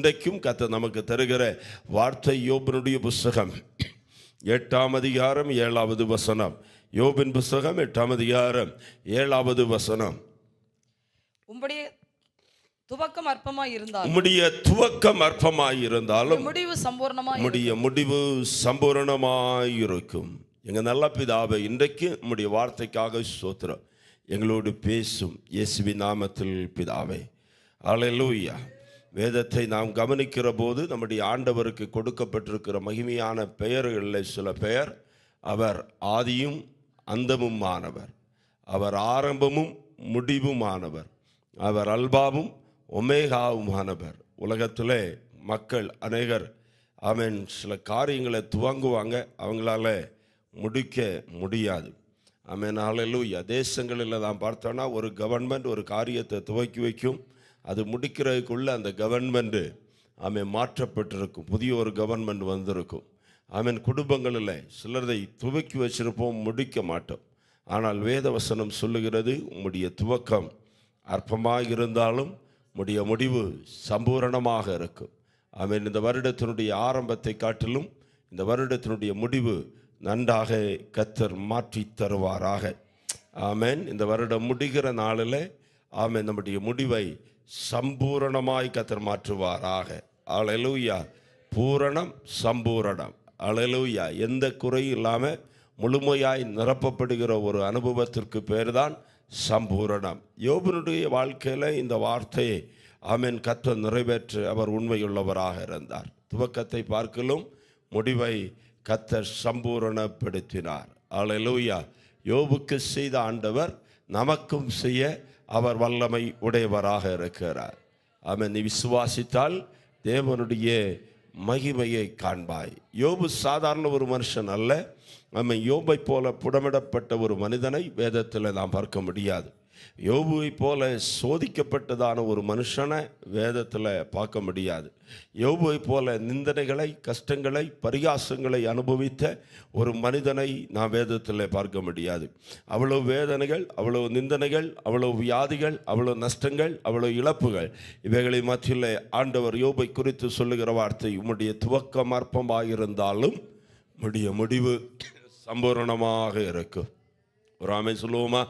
இன்றைக்கும் கத்த நமக்கு தருகிற வார்த்தை யோபனுடைய புஸ்தகம். எட்டாம் அதிகாரம் ஏழாவது வசனம். யோபின் புஸ்தகம் எட்டாம் அதிகாரம் ஏழாவது வசனம். உம்முடைய துவக்கம் அற்பமாய் இருந்தால் உம்முடைய துவக்கம் அற்பமாய் இருந்தாலும் முடிவு சம்பூர்ணமாய் உம்முடைய முடிவு சம்பூரணமாய் இருக்கும். எங்க நல்ல பிதாவை இன்றைக்கு உம்முடைய வார்த்தைக்காக ஸ்தோத்திரம். எங்களோடு பேசும் இயேசுவி நாமத்தில் பிதாவே. அல்லேலூயா வேதத்தை நாம் கவனிக்கிற போது நம்முடைய ஆண்டவருக்கு கொடுக்கப்பட்டிருக்கிற மகிமையான பெயர்களில் சில பெயர். அவர் ஆதியும் அந்தமுமானவர். அவர் ஆரம்பமும் முடிவுமானவர். அவர் அல்பாவும் ஒமேகாவுமானவர். உலகத்திலே மக்கள் அநேகர் அவன் சில காரியங்களை துவங்குவாங்க அவங்களால முடிக்க முடியாது. அவன் ஹalleluya. தேசங்களில் தான் பார்த்தோன்னா ஒரு கவர்மெண்ட் ஒரு காரியத்தை துவக்கி வைக்கும். அது முடிக்கிறதுக்குள்ளே அந்த கவர்மெண்ட்டு அவன் மாற்றப்பட்டிருக்கும். புதிய ஒரு கவர்மெண்ட் வந்திருக்கும். ஆமீன் குடும்பங்களில் சிலரை துவக்கி வச்சிருப்போம் முடிக்க மாட்டோம். ஆனால் வேதவசனம் சொல்லுகிறது உம்முடைய துவக்கம் அற்பமாக இருந்தாலும் உடைய முடிவு சம்பூரணமாக இருக்கும். ஆமீன் இந்த வருடத்தினுடைய ஆரம்பத்தை காட்டிலும் இந்த வருடத்தினுடைய முடிவு நன்றாக கத்தர் மாற்றி தருவாராக. ஆமென் இந்த வருடம் முடிகிற நாளில் ஆமென். நம்முடைய முடிவை சம்பூரணமாய் கத்தர் மாற்றுவாராக. அழலூயா பூரணம் சம்பூரணம். அழலூயா எந்த குறையும் இல்லாமல் முழுமையாய் நிரப்பப்படுகிற ஒரு அனுபவத்திற்கு பேர்தான் சம்பூரணம். யோபனுடைய வாழ்க்கையில் இந்த வார்த்தையை ஆமேன் கத்த நிறைவேற்று அவர் உண்மையுள்ளவராக இருந்தார். துவக்கத்தை பார்க்கலும் முடிவை கத்தர் சம்பூரணப்படுத்தினார். அழலூயா யோபுக்கு செய்த ஆண்டவர் நமக்கும் செய்ய அவர் வல்லமை உடையவராக இருக்கிறார். அவன் நீ விசுவாசித்தால் தேவனுடைய மகிமையை காண்பாய். யோபு சாதாரண ஒரு மனுஷன் அல்ல. நம்ம யோபை போல புடமிடப்பட்ட ஒரு மனிதனை வேதத்தில் நாம் பார்க்க முடியாது. யோபுவை போல சோதிக்கப்பட்டதான ஒரு மனுஷனை வேதத்தில் பார்க்க முடியாது. யோபுவை போல நிந்தனைகளை கஷ்டங்களை பரிகாசங்களை அனுபவித்த ஒரு மனிதனை நான் வேதத்தில் பார்க்க முடியாது. அவ்வளவு வேதனைகள் அவ்வளவு நிந்தனைகள் அவ்வளவு வியாதிகள் அவ்வளவு நஷ்டங்கள் அவ்வளவு இழப்புகள். இவைகளை மத்தியில் ஆண்டவர் யோபை குறித்து சொல்லுகிற வார்த்தை உம்முடைய துவக்கம் அற்பமாயிருந்தாலும் உம்முடைய முடிவு சம்பூரணமாக இருக்கும். ஒரு ஆமை சொல்லுவோமா?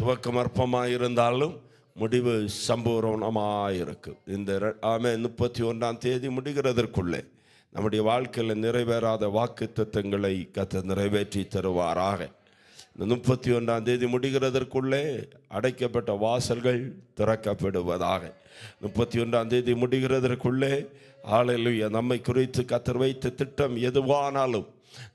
துவக்கம் அற்பமாக இருந்தாலும் முடிவு சம்பூரணமாக இருக்கும் இந்த ரெ- ஆமே முப்பத்தி ஒன்றாம் தேதி முடிகிறதற்குள்ளே நம்முடைய வாழ்க்கையில் நிறைவேறாத வாக்கு திட்டங்களை கத்த நிறைவேற்றி தருவாராக. இந்த முப்பத்தி ஒன்றாம் தேதி முடிகிறதற்குள்ளே அடைக்கப்பட்ட வாசல்கள் திறக்கப்படுவதாக. முப்பத்தி ஒன்றாம் தேதி முடிகிறதற்குள்ளே ஆளிலுய நம்மை குறித்து கத்தர் வைத்த திட்டம் எதுவானாலும்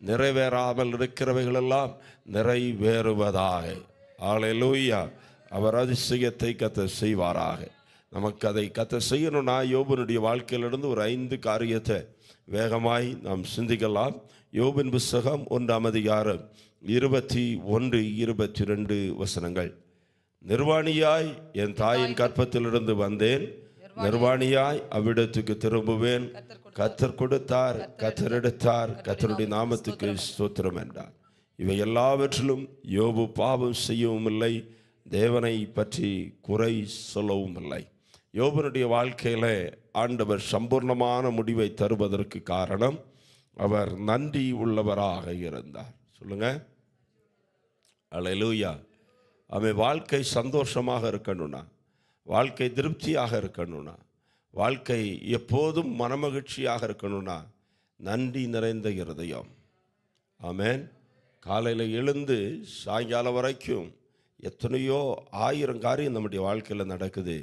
நிறைவேறாமல் இருக்கிறவைகளெல்லாம் நிறைவேறுவதாக. ஆளிலூயா அவர் அதிசயத்தை கத்த செய்வாராக. நமக்கு அதை கத்த செய்யணும்னா யோபனுடைய வாழ்க்கையிலிருந்து ஒரு ஐந்து காரியத்தை வேகமாய் நாம் சிந்திக்கலாம். யோபின் புஸ்தகம் ஒன்றாம் அதிகாரம் இருபத்தி ஒன்று இருபத்தி ரெண்டு வசனங்கள். நிர்வாணியாய் என் தாயின் கற்பத்திலிருந்து வந்தேன். நிர்வாணியாய் அவ்விடத்துக்கு திரும்புவேன். கத்தர் கொடுத்தார். கத்தர் எடுத்தார். கத்தருடைய நாமத்துக்கு ஸ்தோத்திரம் என்றார். இவை எல்லாவற்றிலும் யோபு பாவம் செய்யவும் இல்லை தேவனை பற்றி குறை சொல்லவும் இல்லை யோபனுடைய வாழ்க்கையில் ஆண்டவர் சம்பூர்ணமான முடிவை தருவதற்கு காரணம் அவர் நன்றி உள்ளவராக இருந்தார். சொல்லுங்க. அலையலூயா. அவன் வாழ்க்கை சந்தோஷமாக இருக்கணும்னா வாழ்க்கை திருப்தியாக இருக்கணும்னா வாழ்க்கை எப்போதும் மனமகிழ்ச்சியாக இருக்கணும்னா நன்றி நிறைந்த இருதயம். ஆமேன். காலையில் எழுந்து சாயங்காலம் வரைக்கும் எத்தனையோ ஆயிரம் காரியம் நம்முடைய வாழ்க்கையில் நடக்குது.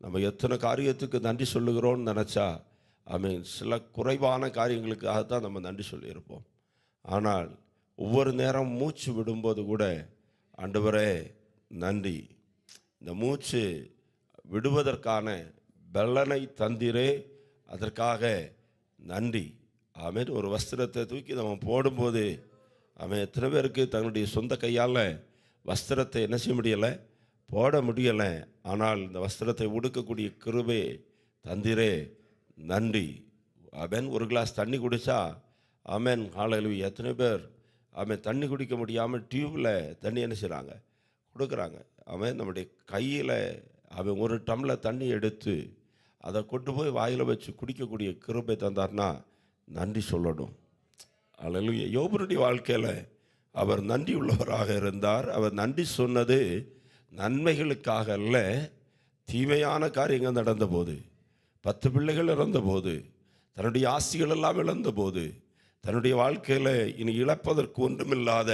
நம்ம எத்தனை காரியத்துக்கு நன்றி சொல்லுகிறோம்னு நினச்சா மீன் சில குறைவான காரியங்களுக்காக தான் நம்ம நன்றி சொல்லியிருப்போம். ஆனால் ஒவ்வொரு நேரம் மூச்சு விடும்போது கூட ஆண்டவரே நன்றி. இந்த மூச்சு விடுவதற்கான பலனை தந்திரே அதற்காக நன்றி. ஆமென். ஒரு வஸ்திரத்தை தூக்கி நம்ம போடும்போது அவன் எத்தனை பேருக்கு தன்னுடைய சொந்த கையால் வஸ்திரத்தை என்ன செய்ய முடியலை? போட முடியலை. ஆனால் இந்த வஸ்திரத்தை உடுக்கக்கூடிய கிருபே தந்திரே. நன்றி. அவன் ஒரு கிளாஸ் தண்ணி குடித்தா அவன் ஹalleluya. எத்தனை பேர் அவன் தண்ணி குடிக்க முடியாமல் டியூப்பில் தண்ணி என்ன செய்கிறாங்க கொடுக்குறாங்க. அவன் நம்முடைய கையில் அவன் ஒரு டம்ளர் தண்ணி எடுத்து அதை கொண்டு போய் வாயில் வச்சு குடிக்கக்கூடிய கிருபை தந்தார்னா நன்றி சொல்லணும். அழலுய யோபனுடைய வாழ்க்கையில் அவர் நன்றி உள்ளவராக இருந்தார். அவர் நன்றி சொன்னது நன்மைகளுக்காக அல்ல தீமையான காரியங்கள் நடந்தபோது பத்து பிள்ளைகள் இறந்தபோது தன்னுடைய ஆசிகள் எல்லாம் இழந்தபோது தன்னுடைய வாழ்க்கையில் இனி இழப்பதற்கு ஒன்றுமில்லாத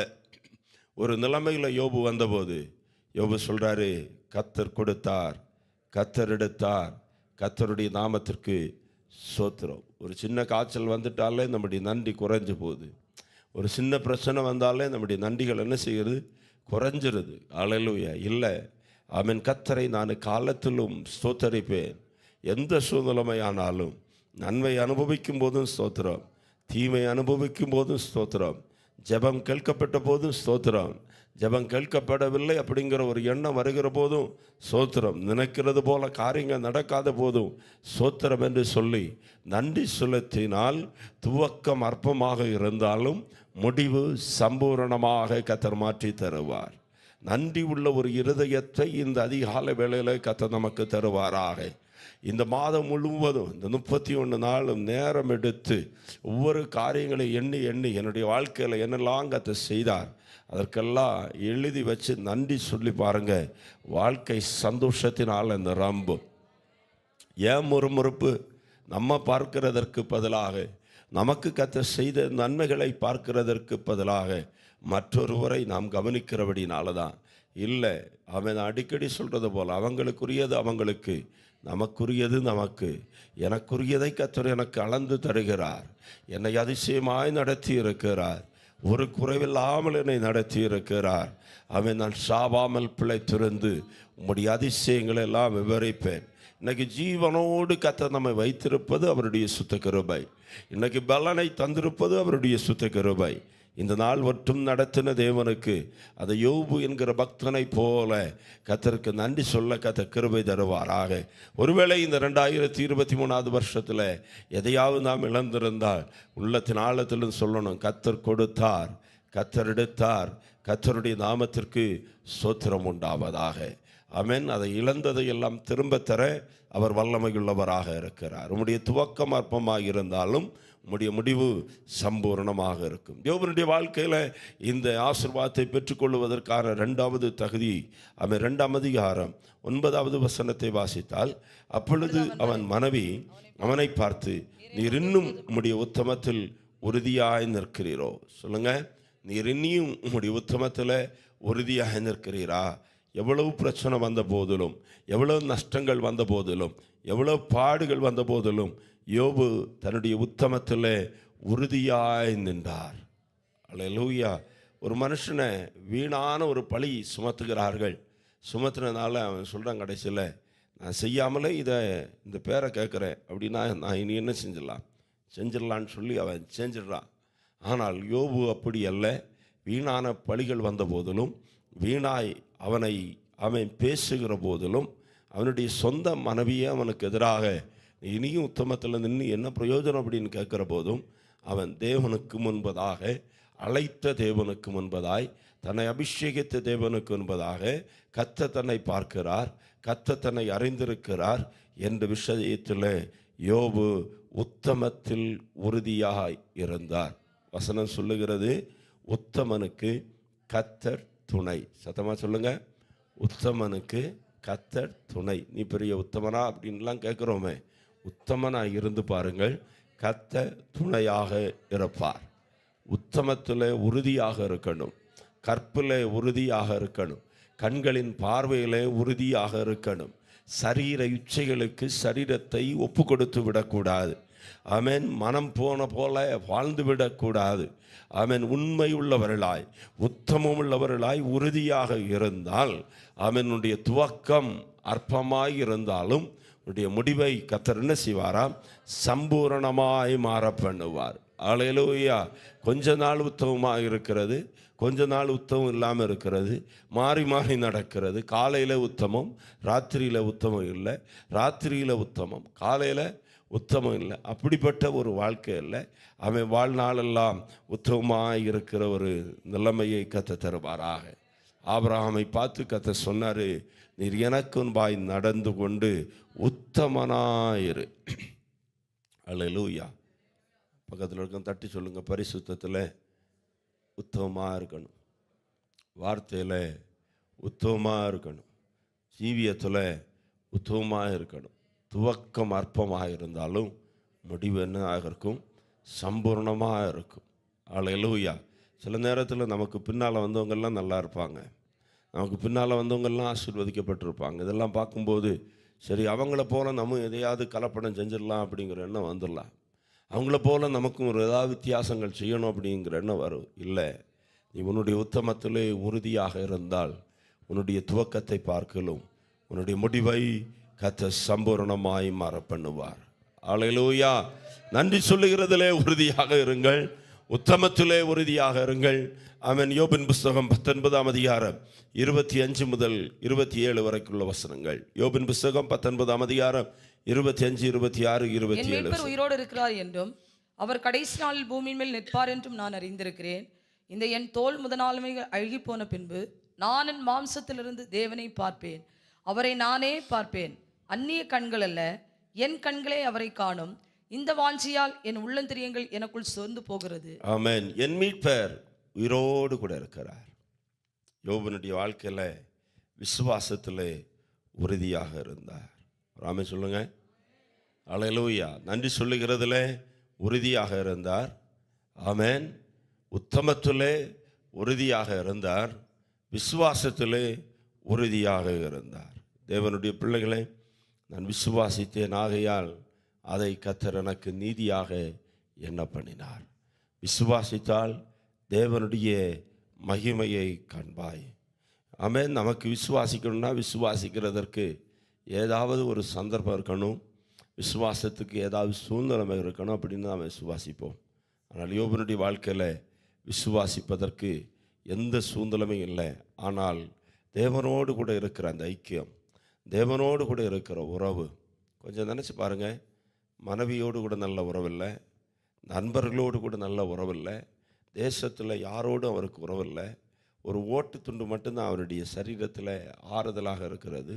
ஒரு நிலைமையில் யோபு வந்தபோது யோபு சொல்கிறாரு கத்தர் கொடுத்தார் கத்தர் எடுத்தார் கத்தருடைய நாமத்திற்கு சோத்திரம். ஒரு சின்ன காய்ச்சல் வந்துட்டாலே நம்முடைய நன்றி குறைஞ்சு போகுது. ஒரு சின்ன பிரச்சனை வந்தாலே நம்முடைய நன்றிகள் என்ன செய்கிறது குறைஞ்சிருது. அழலுயா இல்லை. அவன் கத்தரை நான் காலத்திலும் ஸ்தோத்தரிப்பேன். எந்த சூழ்நிலைமையானாலும். நன்மை அனுபவிக்கும் போதும் ஸ்தோத்திரம். தீமை அனுபவிக்கும் போதும் ஸ்தோத்திரம். ஜெபம் கேட்கப்பட்ட போதும் ஸ்தோத்திரம். ஜெபம் கேட்கப்படவில்லை அப்படிங்கிற ஒரு எண்ணம் வருகிற போதும் சோத்திரம். நினைக்கிறது போல காரியங்கள் நடக்காத போதும் சோத்திரம் என்று சொல்லி நன்றி செலுத்தினால் துவக்கம் அற்பமாக இருந்தாலும் முடிவு சம்பூரணமாக கத்தர் மாற்றி தருவார். நன்றி உள்ள ஒரு இருதயத்தை இந்த அதிகால வேளையில் கத்தர் நமக்கு தருவாராக. இந்த மாதம் முழுவதும் இந்த முப்பத்தி ஒன்று நாளும் நேரம் எடுத்து ஒவ்வொரு காரியங்களை எண்ணி எண்ணி என்னுடைய வாழ்க்கையில் என்னெல்லாம் கத்தை செய்தார் அதற்கெல்லாம் எழுதி வச்சு நன்றி சொல்லி பாருங்க. வாழ்க்கை சந்தோஷத்தினால் இந்த ரம்பு. ஏன் முறுமுறுப்பு? நம்ம பார்க்கிறதற்கு பதிலாக நமக்கு கத்த செய்த நன்மைகளை பார்க்கிறதற்கு பதிலாக மற்றொருவரை நாம் கவனிக்கிறபடினால தான் இல்லை அவன் அடிக்கடி சொல்கிறது போல் அவங்களுக்குரியது அவங்களுக்கு நமக்குரியது நமக்கு. எனக்குரியதை கத்தர் எனக்கு அளந்து தருகிறார். என்னை அதிசயமாய் நடத்தி இருக்கிறார் ஒரு குறைவில்லாமல் என்னை நடத்தி இருக்கிறார் அவன் நான் சாவாமல் பிழைத்திருந்து உம்முடைய அதிசயங்களை எல்லாம் விவரிப்பேன். இன்னைக்கு ஜீவனோடு கத்த நம்மை வைத்திருப்பது அவருடைய சுத்த கிருபை இன்னைக்கு பலனை தந்திருப்பது அவருடைய சுத்த கிருபை இந்த நாள் மட்டும் நடத்தின தேவனுக்கு அதை யோபு என்கிற பக்தனை போல கத்தருக்கு நன்றி சொல்ல கத்த கிருபை தருவாராக. ஒருவேளை இந்த ரெண்டாயிரத்தி இருபத்தி மூணாவது வருஷத்தில் எதையாவது நாம் இழந்திருந்தால் உள்ளத்தின் ஆழத்திலும் சொல்லணும் கத்தர் கொடுத்தார் கத்தர் எடுத்தார் கத்தருடைய நாமத்திற்கு சோத்திரம் உண்டாவதாக. அமேன் அதை இழந்ததை எல்லாம் திரும்ப தர அவர் வல்லமையுள்ளவராக இருக்கிறார். உம்முடைய துவக்கம் அற்பமாக இருந்தாலும் உம்முடைய முடிவு சம்பூரணமாக இருக்கும். யோபனுடைய வாழ்க்கையில் இந்த ஆசிர்வாதத்தை பெற்றுக்கொள்வதற்கான ரெண்டாவது தகுதி அவன் ரெண்டாம் அதிகாரம் ஒன்பதாவது வசனத்தை வாசித்தால் அப்பொழுது அவன் மனைவி அவனை பார்த்து நீர் இன்னும் உம்முடைய உத்தமத்தில் உறுதியாய் நிற்கிறீரோ? சொல்லுங்க. நீர் இன்னியும் உம்முடைய உத்தமத்தில் உறுதியாக நிற்கிறீரா? எவ்வளவு பிரச்சனை வந்த போதிலும் எவ்வளவு நஷ்டங்கள் வந்த போதிலும் எவ்வளவு பாடுகள் வந்த போதிலும் யோபு தன்னுடைய உத்தமத்தில் உறுதியாய் நின்றார். அலையலூயா ஒரு மனுஷனை வீணான ஒரு பழி சுமத்துகிறார்கள். சுமத்துனதுனால அவன் சொல்கிறான் கடைசியில் நான் செய்யாமலே இதை இந்த பேரை கேட்குறேன். அப்படின்னா நான் இனி என்ன செஞ்சிடலாம்? செஞ்சிடலான்னு சொல்லி அவன் செஞ்சிடுறான். ஆனால் யோபு அப்படி அல்ல. வீணான பழிகள் வந்த போதிலும் வீணாய் அவனை அவன் பேசுகிற போதிலும் அவனுடைய சொந்த மனைவியே அவனுக்கு எதிராக இனியும் உத்தமத்தில் நின்று என்ன பிரயோஜனம் அப்படின்னு கேட்குற போதும் அவன் தேவனுக்கு முன்பதாக அழைத்த தேவனுக்கு முன்பதாய் தன்னை அபிஷேகித்த தேவனுக்கு முன்பதாக கத்த தன்னை பார்க்கிறார் கத்த தன்னை அறிந்திருக்கிறார் என்ற விஷயத்தில் யோபு உத்தமத்தில் உறுதியாக இருந்தார். வசனம் சொல்லுகிறது உத்தமனுக்கு கத்தர் துணை. சத்தமாக சொல்லுங்க உத்தமனுக்கு கத்தர் துணை. நீ பெரிய உத்தமனா அப்படின்லாம் கேட்குறோமே. உத்தமனா இருந்து பாருங்கள். கத்த துணையாக இருப்பார். உத்தமத்தில் உறுதியாக இருக்கணும். கற்பில் உறுதியாக இருக்கணும். கண்களின் பார்வையில் உறுதியாக இருக்கணும். சரீர இச்சைகளுக்கு சரீரத்தை ஒப்பு கொடுத்து விடக்கூடாது. அவன் மனம் போன போல வாழ்ந்து விடக்கூடாது. அவன் உண்மை உள்ளவர்களாய் உத்தமம் உள்ளவர்களாய் உறுதியாக இருந்தால் அவனுடைய துவக்கம் அற்பமாய் இருந்தாலும் உடைய முடிவை கத்தர் என்ன செய்வாராம் சம்பூரணமாய் மாற பண்ணுவார். ஆலையிலூயா கொஞ்ச நாள் உத்தமமாக இருக்கிறது கொஞ்ச நாள் உத்தமம் இல்லாமல் இருக்கிறது மாறி மாறி நடக்கிறது. காலையில் உத்தமம் ராத்திரியில் உத்தமம் இல்லை. ராத்திரியில் உத்தமம் காலையில் உத்தமம் இல்லை. அப்படிப்பட்ட ஒரு வாழ்க்கை இல்லை அவன் வாழ்நாளெல்லாம் உத்தமமாக இருக்கிற ஒரு நிலைமையை கத்த தருவாராக. ஆபிரகாமை பார்த்து கத்த சொன்னார் நீர் எனக்கும் பாய் நடந்து கொண்டு உத்தமனாயிரு. அழலூயா பக்கத்தில் இருக்க தட்டி சொல்லுங்கள் பரிசுத்தத்தில் உத்தமமாக இருக்கணும். வார்த்தையில் உத்தமமாக இருக்கணும். ஜீவியத்தில் உத்தமமாக இருக்கணும். துவக்கம் அற்பமாக இருந்தாலும் முடிவு என்ன இருக்கும்? சம்பூர்ணமாக இருக்கும். அழலூயா சில நேரத்தில் நமக்கு பின்னால் வந்தவங்கெல்லாம் நல்லா இருப்பாங்க. நமக்கு பின்னால் வந்தவங்கெல்லாம் ஆசீர்வதிக்கப்பட்டிருப்பாங்க. இதெல்லாம் பார்க்கும்போது சரி அவங்கள போல நம்ம எதையாவது கலப்படம் செஞ்சிடலாம் அப்படிங்கிற எண்ணம் வந்துடலாம். அவங்கள போல நமக்கும் ஒரு ஏதாவது வித்தியாசங்கள் செய்யணும் அப்படிங்கிற எண்ணம் வரும் இல்லை. நீ உன்னுடைய உத்தமத்திலே உறுதியாக இருந்தால் உன்னுடைய துவக்கத்தை பார்க்கலும் உன்னுடைய முடிவை கத்த சம்பூரணமாய் மாற பண்ணுவார். ஆலையிலூயா நன்றி சொல்லுகிறதிலே உறுதியாக இருங்கள். உத்தமத்திலே உறுதியாக இருங்கள். அவன் யோபின் புஸ்தகம் பத்தொன்பதாம் அதிகாரம் இருபத்தி அஞ்சு முதல் இருபத்தி ஏழு வரைக்குள்ள வசனங்கள். யோபின் புஸ்தகம் பத்தொன்பதாம் அதிகாரம் இருபத்தி அஞ்சு இருபத்தி ஆறு இருபத்தி ஏழு உயிரோடு இருக்கிறார் என்றும் அவர் கடைசி நாளில் பூமியின் மேல் நிற்பார் என்றும் நான் அறிந்திருக்கிறேன். இந்த என் தோல் முதலாளுமைகள் அழுகி போன பின்பு நான் என் மாம்சத்திலிருந்து தேவனை பார்ப்பேன். அவரை நானே பார்ப்பேன். அந்நிய கண்கள் அல்ல என் கண்களே அவரை காணும். இந்த வாஞ்சியால் என் உள்ளந்திரியங்கள் எனக்குள் சோர்ந்து போகிறது. ஆமேன். என் மீட்பர் உயிரோடு கூட இருக்கிறார். யோபனுடைய வாழ்க்கையில் விசுவாசத்தில் உறுதியாக இருந்தார். ராமே சொல்லுங்க. அலையலூயா. நன்றி சொல்லுகிறதுல உறுதியாக இருந்தார். ஆமேன். உத்தமத்திலே உறுதியாக இருந்தார். விசுவாசத்திலே உறுதியாக இருந்தார். தேவனுடைய பிள்ளைகளை நான் விசுவாசித்தேன் ஆகையால் அதை கத்தர் எனக்கு நீதியாக எண்ண பண்ணினார் விசுவாசித்தால் தேவனுடைய மகிமையை காண்பாய். ஆமே நமக்கு விசுவாசிக்கணும்னா விசுவாசிக்கிறதற்கு ஏதாவது ஒரு சந்தர்ப்பம் இருக்கணும். விசுவாசத்துக்கு ஏதாவது சூழ்நிலைமை இருக்கணும் அப்படின்னு நாம் விசுவாசிப்போம். ஆனால் யோபனுடைய வாழ்க்கையில் விசுவாசிப்பதற்கு எந்த சூழ்நிலையும் இல்லை. ஆனால் தேவனோடு கூட இருக்கிற அந்த ஐக்கியம் தேவனோடு கூட இருக்கிற உறவு கொஞ்சம் நினச்சி பாருங்கள் மனைவியோடு கூட நல்ல உறவில்லை நண்பர்களோடு கூட நல்ல உறவில்லை தேசத்தில் யாரோடும் அவருக்கு உறவில்லை. ஒரு ஓட்டு துண்டு மட்டும்தான் அவருடைய சரீரத்தில் ஆறுதலாக இருக்கிறது.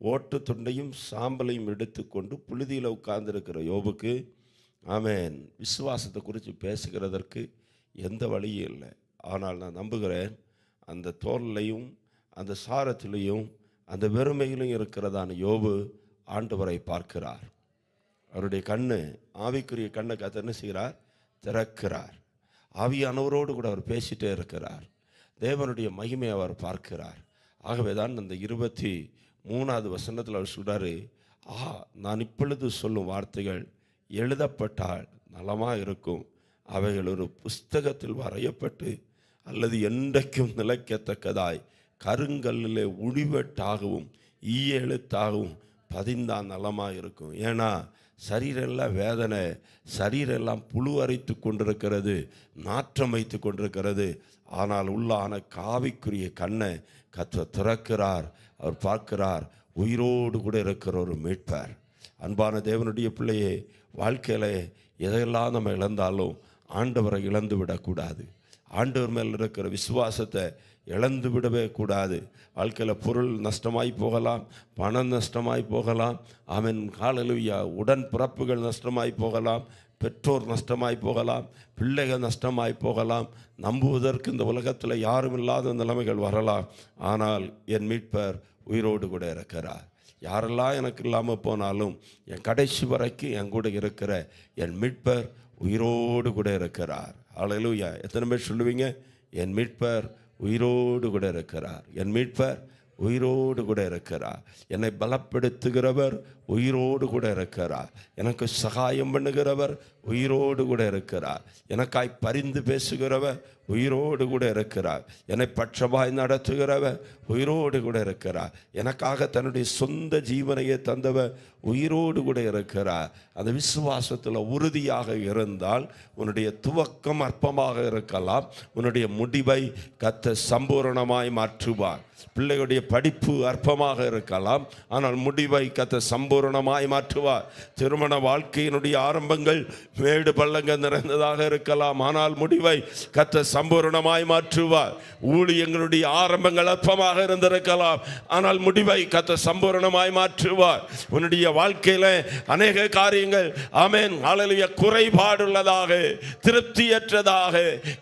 ஓட்டு துண்டையும் சாம்பலையும் எடுத்துக்கொண்டு புழுதியில் உட்கார்ந்துருக்கிற யோபுக்கு ஆமேன். விசுவாசத்தை குறித்து பேசுகிறதற்கு எந்த வழியும் இல்லை. ஆனால் நான் நம்புகிறேன் அந்த தோல்லையும் அந்த சாரத்திலையும் அந்த வெறுமையிலும் இருக்கிறதான யோபு ஆண்டவரை பார்க்கிறார். அவருடைய கண்ணு ஆவிக்குரிய கண்ணை கத்த என்ன செய்கிறார்? திறக்கிறார். ஆவியானவரோடு கூட அவர் பேசிட்டே இருக்கிறார். தேவனுடைய மகிமையை அவர் பார்க்கிறார். ஆகவே தான் அந்த இருபத்தி மூணாவது வசனத்தில் அவர் சொல்கிறாரு ஆ நான் இப்பொழுது சொல்லும் வார்த்தைகள் எழுதப்பட்டால் நலமாக இருக்கும். அவைகள் ஒரு புஸ்தகத்தில் வரையப்பட்டு அல்லது என்றைக்கும் நிலைக்கத்தக்கதாய் கருங்கல்லிலே உழிவெட்டாகவும் ஈயெழுத்தாகவும் பதிந்தான் நலமாக இருக்கும். ஏன்னா சரீரெல்லாம் வேதனை சரீரெல்லாம் புழு அரைத்து கொண்டிருக்கிறது நாற்றம் வைத்து கொண்டிருக்கிறது. ஆனால் உள்ளான காவிக்குரிய கண்ணை கற்ற திறக்கிறார் அவர் பார்க்கிறார். உயிரோடு கூட இருக்கிற ஒரு மீட்பார். அன்பான தேவனுடைய பிள்ளையே வாழ்க்கையில் எதையெல்லாம் நம்ம இழந்தாலும் ஆண்டவரை இழந்து விடக்கூடாது ஆண்டவர் மேல் இருக்கிற விசுவாசத்தை இழந்து விடவே கூடாது. வாழ்க்கையில் பொருள் நஷ்டமாய் போகலாம் பணம் நஷ்டமாய் போகலாம் அவன் காலலுயா உடன் பிறப்புகள் நஷ்டமாய் போகலாம் பெற்றோர் நஷ்டமாய் போகலாம் பிள்ளைகள் நஷ்டமாய் போகலாம். நம்புவதற்கு இந்த உலகத்தில் யாரும் இல்லாத நிலைமைகள் வரலாம். ஆனால் என் மீட்பர் உயிரோடு கூட இருக்கிறார். யாரெல்லாம் எனக்கு இல்லாமல் போனாலும் என் கடைசி வரைக்கும் என் கூட இருக்கிற என் மீட்பர் உயிரோடு கூட இருக்கிறார். அலையிலூயா எத்தனை பேர் சொல்லுவீங்க? என் மீட்பர் உயிரோடு கூட இருக்கிறார். என் மீட்பர் உயிரோடு கூட இருக்கிறார். என்னை பலப்படுத்துகிறவர் உயிரோடு கூட இருக்கிறார். எனக்கு சகாயம் பண்ணுகிறவர் உயிரோடு கூட இருக்கிறார். எனக்காய் பரிந்து பேசுகிறவர் உயிரோடு கூட இருக்கிறார். என்னை பட்சமாய் நடத்துகிறவர் உயிரோடு கூட இருக்கிறார். எனக்காக தன்னுடைய சொந்த ஜீவனையே தந்தவர் உயிரோடு கூட இருக்கிறார். அந்த விசுவாசத்தில் உறுதியாக இருந்தால் உன்னுடைய துவக்கம் அற்பமாக இருக்கலாம். உன்னுடைய முடிவை கத்த சம்பூரணமாய் மாற்றுவார். பிள்ளைகளுடைய படிப்பு அற்பமாக இருக்கலாம். ஆனால் முடிவை கத்த சம்பூர்ண பரிபூரணமாய் மாற்றுவார். திருமண வாழ்க்கையினுடைய ஆரம்பங்கள் மேடு பள்ளங்க நிறைந்ததாக இருக்கலாம். ஆனால் முடிவை கத்த சம்பூரணமாய் மாற்றுவார். ஊழியங்களுடைய ஆரம்பங்கள் அற்பமாக இருந்திருக்கலாம். ஆனால் முடிவை கத்த சம்பூரணமாய் மாற்றுவார். உன்னுடைய வாழ்க்கையில அநேக காரியங்கள் ஆமென் ஹalleluya குறைபாடுள்ளதாக திருப்தியற்றதாக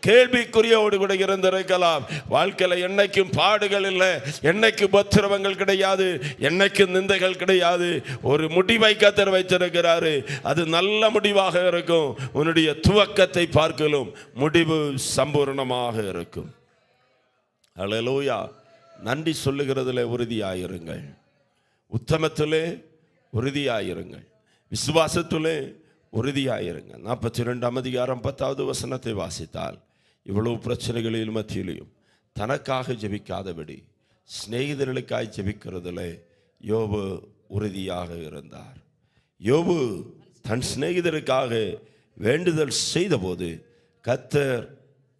கேள்விக்குறியோடு கூட இருந்திருக்கலாம். வாழ்க்கையில என்னைக்கும் பாடுகள் இல்லை என்னைக்கும் உபத்திரவங்கள் கிடையாது என்னைக்கும் நிந்தைகள் கிடையாது. ஒரு முடிவை கத்தர் வைத்திருக்கிறாரு. அது நல்ல முடிவாக இருக்கும். உன்னுடைய துவக்கத்தை பார்க்கலும் முடிவு சம்பூர்ணமாக இருக்கும். அலலோயா நன்றி சொல்லுகிறதுல உறுதியாயிருங்கள். உத்தமத்திலே உறுதியாயிருங்கள். விசுவாசத்திலே உறுதியாயிருங்கள். நாற்பத்தி ரெண்டாம் அதிகாரம் பத்தாவது வசனத்தை வாசித்தால் இவ்வளவு பிரச்சனைகளில் மத்தியிலையும் தனக்காக ஜெபிக்காதபடி சிநேகிதர்களுக்காய் ஜெபிக்கிறதுல யோபு உறுதியாக இருந்தார். யோபு தன் சிநேகிதருக்காக வேண்டுதல் செய்தபோது கத்தர்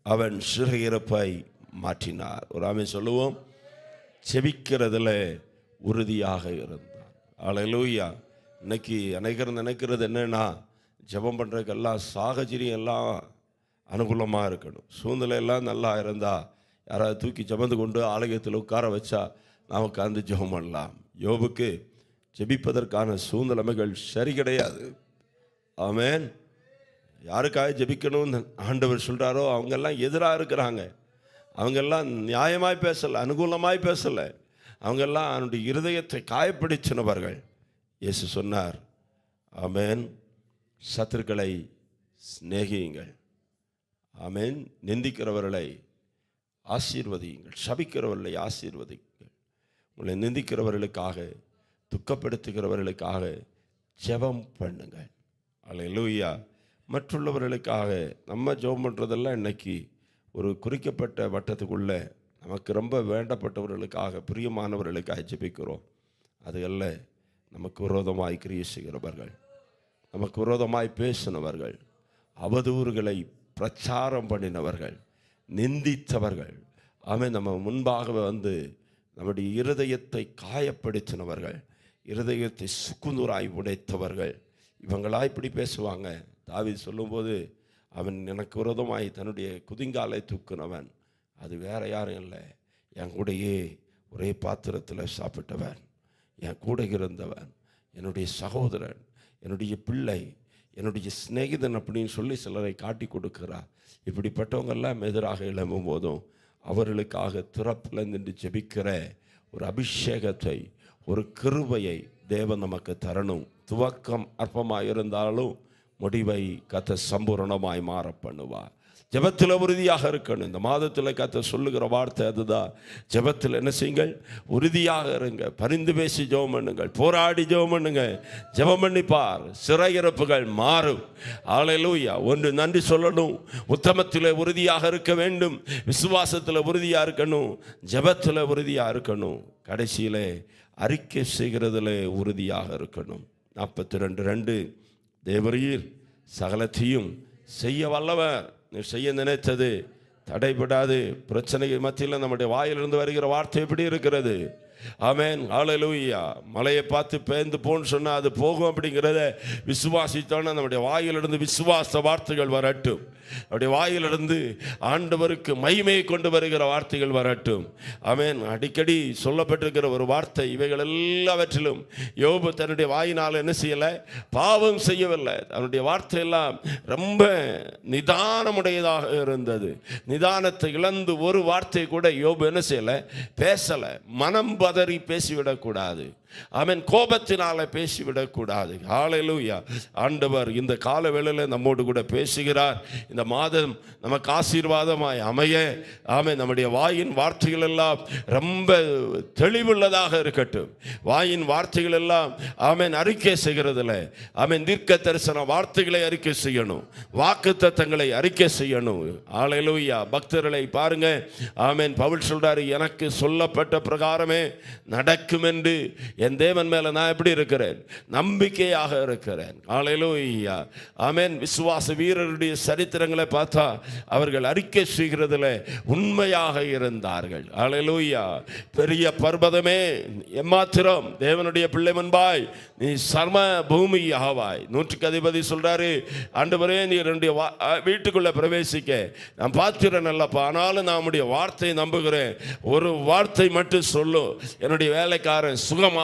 அவன் சிறகிறப்பை மாற்றினார். ஒரு ஆமை சொல்லுவோம். செபிக்கிறதுல உறுதியாக இருந்தார். அலையலூயா இன்னைக்கு அனைகர் நினைக்கிறது என்னன்னா ஜெபம் பண்ணுறதுக்கெல்லாம் சாகச்சரியம் எல்லாம் அனுகூலமாக இருக்கணும். சூழ்நிலை எல்லாம் நல்லா இருந்தால் யாராவது தூக்கி ஜபந்து கொண்டு ஆலயத்தில் உட்கார வச்சா நாம் உட்கார்ந்து ஜெபம் பண்ணலாம். யோபுக்கு ஜெபிப்பதற்கான சூழ்நிலைமைகள் சரி கிடையாது. ஆமேன். யாருக்காக ஜெபிக்கணும்னு ஆண்டவர் சொல்கிறாரோ அவங்கெல்லாம் எதிராக இருக்கிறாங்க. அவங்கெல்லாம் நியாயமாய் பேசலை அனுகூலமாய் பேசலை. அவங்கெல்லாம் அவனுடைய இருதயத்தை காயப்படுத்தினவர்கள். இயேசு சொன்னார் ஆமேன். சத்துருக்களை சிநேகியுங்கள். ஆமேன். நிந்திக்கிறவர்களை ஆசீர்வதியுங்கள். சபிக்கிறவர்களை ஆசீர்வதிங்கள் உங்களை நிந்திக்கிறவர்களுக்காக துக்கப்படுத்துகிறவர்களுக்காக ஜெபம் பண்ணுங்கள். அல்லேலூயா. மற்றுள்ளவர்களுக்காக நம்ம ஜெபம் பண்ணுறதெல்லாம் இன்னைக்கு ஒரு குறிக்கப்பட்ட வட்டத்துக்குள்ளே நமக்கு ரொம்ப வேண்டப்பட்டவர்களுக்காக பிரியமானவர்களுக்காக ஜெபிக்கிறோம். அதுகளில் நமக்கு விரோதமாய் கிரியை செய்கிறவர்கள் நமக்கு விரோதமாய் பேசினவர்கள் அவதூறுகளை பிரச்சாரம் பண்ணினவர்கள் நிந்தித்தவர்கள் அவன் நம்ம முன்பாக வந்து நம்முடைய இருதயத்தை காயப்படுத்தினவர்கள் இருதயத்தை சுக்குநூறாய் உடைத்தவர்கள். இவங்களா இப்படி பேசுவாங்க. தாவி சொல்லும்போது அவன் எனக்கு விரோதமாய் தன்னுடைய குதிங்காலை தூக்குனவன். அது வேற யாரும் இல்லை. என் கூடயே ஒரே பாத்திரத்தில் சாப்பிட்டவன். என் கூட இருந்தவன். என்னுடைய சகோதரன். என்னுடைய பிள்ளை. என்னுடைய சிநேகிதன் அப்படின்னு சொல்லி சிலரை காட்டி கொடுக்கிறார். இப்படிப்பட்டவங்கெல்லாம் எதிராக எழும்பும் போதும் அவர்களுக்காக திறப்பில் நின்று ஜெபிக்கிற ஒரு அபிஷேகத்தை ஒரு கிருபையை தேவன் நமக்கு தரணும். துவக்கம் அற்பமாக இருந்தாலும் முடிவை கத்த சம்பூரணமாய் மாற பண்ணுவார். ஜெபத்தில் உறுதியாக இருக்கணும். இந்த மாதத்தில் கத்த சொல்லுகிற வார்த்தை அதுதான். ஜெபத்தில் என்ன செய்யுங்கள்? உறுதியாக இருங்க. பரிந்து பேசி ஜெபம் பண்ணுங்கள். போராடி ஜெபம் பண்ணுங்க ஜெபம் பண்ணிப்பார். சிறையிறப்புகள் மாறும். ஆலையிலூயா ஒன்று நன்றி சொல்லணும். உத்தமத்தில் உறுதியாக இருக்க வேண்டும். விசுவாசத்தில் உறுதியாக இருக்கணும். ஜெபத்தில் உறுதியாக இருக்கணும். கடைசியிலே அறிக்கை செய்கிறதுல உறுதியாக இருக்கணும். நாற்பத்தி ரெண்டு ரெண்டு தேவரீர் சகலத்தையும் செய்ய வல்லவர். நீ செய்ய நினைத்தது தடைபடாது பிரச்சனைகள் மத்தியில் நம்முடைய வாயிலிருந்து வருகிற வார்த்தை எப்படி இருக்கிறது? ஆமேன். ஹalleluya. மலையை பார்த்து பேந்து போன்னு சொன்னால் அது போகும் அப்படிங்கிறத விசுவாசித்தோன்னா நம்முடைய வாயிலிருந்து விசுவாச வார்த்தைகள் வரட்டும். அவருடைய வாயிலிருந்து ஆண்டவருக்கு மகிமையை கொண்டு வருகிற வார்த்தைகள் வரட்டும். ஆமேன். அடிக்கடி சொல்லப்பட்டிருக்கிற ஒரு வார்த்தை இவைகள் எல்லாவற்றிலும் யோபு தன்னுடைய வாயினால் என்ன செய்யலை? பாவம் செய்யவில்லை. அவனுடைய வார்த்தையெல்லாம் ரொம்ப நிதானமுடையதாக இருந்தது. நிதானத்தை இழந்து ஒரு வார்த்தை கூட யோபு என்ன செய்யலை? பேசலை. மனம் பதறி பேசிவிடக்கூடாது. அவன் கோபத்தினால பேசிவிடக்கூடாது. ஆலையிலூயா ஆண்டவர் இந்த கால வேளையில் நம்மோடு கூட பேசுகிறார். இந்த மாதம் நமக்கு ஆசீர்வாதமாய் அமைய. ஆமை நம்முடைய வாயின் வார்த்தைகள் எல்லாம் ரொம்ப தெளிவுள்ளதாக இருக்கட்டும். வாயின் வார்த்தைகள் எல்லாம் ஆமேன் அறிக்கை செய்கிறதுல ஆமேன் தீர்க்க தரிசன வார்த்தைகளை அறிக்கை செய்யணும். வாக்கு தத்தங்களை அறிக்கை செய்யணும். ஆலையிலூயா பக்தர்களை பாருங்க. ஆமேன். பவுல் சொல்றாரு எனக்கு சொல்லப்பட்ட பிரகாரமே நடக்கும் என்று என் தேவன் மேலே நான் எப்படி இருக்கிறேன்? நம்பிக்கையாக இருக்கிறேன். ஆலையிலும் ஐயா ஆமேன் விசுவாச வீரருடைய சரித்திரங்களை பார்த்தா அவர்கள் அறிக்கை செய்கிறதுல உண்மையாக இருந்தார்கள். ஆலையிலூயா பெரிய பர்வதமே எம்மாத்திரம். தேவனுடைய பிள்ளை முன்பாய் நீ சர்ம பூமி ஆவாய் நூற்றுக்கு அதிபதி சொல்றாரு ஆண்டவரே நீ என்னுடைய வா- பிரவேசிக்க. நான் பார்த்துறேன் நல்லப்பா ஆனாலும் நான் உடைய வார்த்தையை நம்புகிறேன். ஒரு வார்த்தை மட்டும் சொல்லும் என்னுடைய வேலைக்காரன்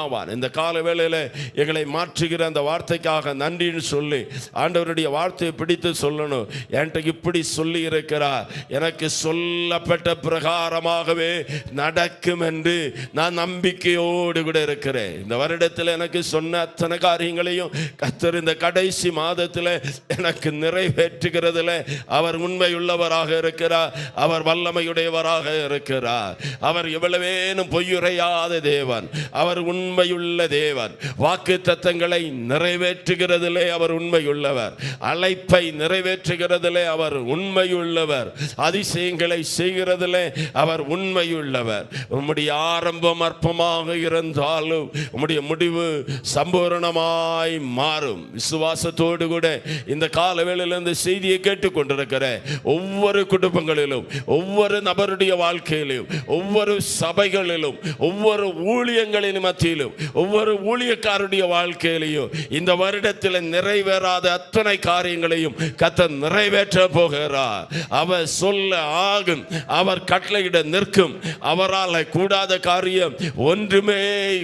சுகமாவான் இந்த கால வேளையில் எங்களை மாற்றுகிற அந்த வார்த்தைக்காக நன்றின்னு சொல்லி ஆண்டவருடைய வார்த்தையை பிடித்து சொல்லணும். என்கிட்ட இப்படி சொல்லி இருக்கிறார். எனக்கு சொல்லப்பட்ட பிரகாரமாகவே நடக்கும் என்று நான் நம்பிக்கையோடு கூட இருக்கிறேன். இந்த வருடத்தில் எனக்கு சொன்ன அத்தனை காரியங்களையும் கத்தர் இந்த கடைசி மாதத்தில் எனக்கு நிறைவேற்றுகிறதுல அவர் உண்மையுள்ளவராக இருக்கிறார். அவர் வல்லமையுடையவராக இருக்கிறார். அவர் எவ்வளவேனும் பொய்யுரையாத தேவன். அவர் உண்மையுள்ள தேவன். வாக்கு தத்தங்களை நிறைவேற்றுகிறதிலே அவர் உண்மையுள்ளவர். அழைப்பை நிறைவேற்றுகிறதிலே அவர் உண்மையுள்ளவர். அதிசயங்களை செய்கிறதிலே அவர் உண்மையுள்ளவர். உம்முடைய ஆரம்பம் அற்பமாக இருந்தாலும் உம்முடைய முடிவு சம்பூரணமாய் மாறும். விசுவாசத்தோடு கூட இந்த காலவேளையில் இந்த செய்தியை கேட்டுக்கொண்டிருக்கிற ஒவ்வொரு குடும்பங்களிலும் ஒவ்வொரு நபருடைய வாழ்க்கையிலும் ஒவ்வொரு சபைகளிலும் ஒவ்வொரு ஊழியங்களின் மத்தியிலும் ஒவ்வொரு ஊழியக்காருடைய வாழ்க்கையிலையும் இந்த வருடத்தில் நிறைவேறாத அத்தனை காரியங்களையும் கத்த நிறைவேற்ற போகிறார். அவர் சொல்ல ஆகும் அவர் கட்டளையிட நிற்கும் அவரால் கூடாத காரியம் ஒன்றுமே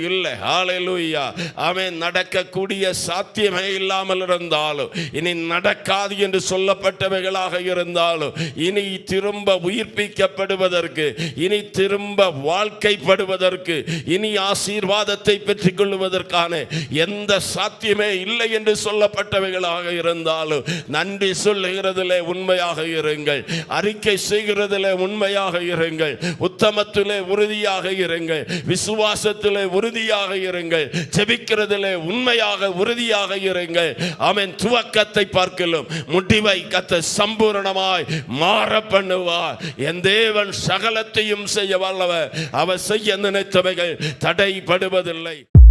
இல்லை. ஆலையிலூயா அவன் நடக்கக்கூடிய சாத்தியமே இல்லாமல் இருந்தாலும் இனி நடக்காது என்று சொல்லப்பட்டவைகளாக இருந்தாலும் இனி திரும்ப உயிர்ப்பிக்கப்படுவதற்கு இனி திரும்ப வாழ்க்கைப்படுவதற்கு இனி ஆசீர்வாதத்தை பெற்றுக் கொள்வதற்கான எந்த சாத்தியமே இல்லை என்று சொல்லப்பட்டவைகளாக இருந்தாலும் நன்றி சொல்லுகிறதிலே உண்மையாக இருங்கள். அறிக்கை செய்கிறதிலே உண்மையாக இருங்கள். உத்தமத்திலே உறுதியாக இருங்கள். விசுவாசத்திலே உறுதியாக இருங்கள். செபிக்கிறதிலே உண்மையாக உறுதியாக இருங்கள். அவன் துவக்கத்தை பார்க்கலும். முடிவை கத்த சம்பூரணமாய் மாற பண்ணுவார். என் தேவன் சகலத்தையும் செய்ய வல்லவர். அவர் செய்ய நினைத்தவைகள் தடைபடுவது தடைபடுவதில்லை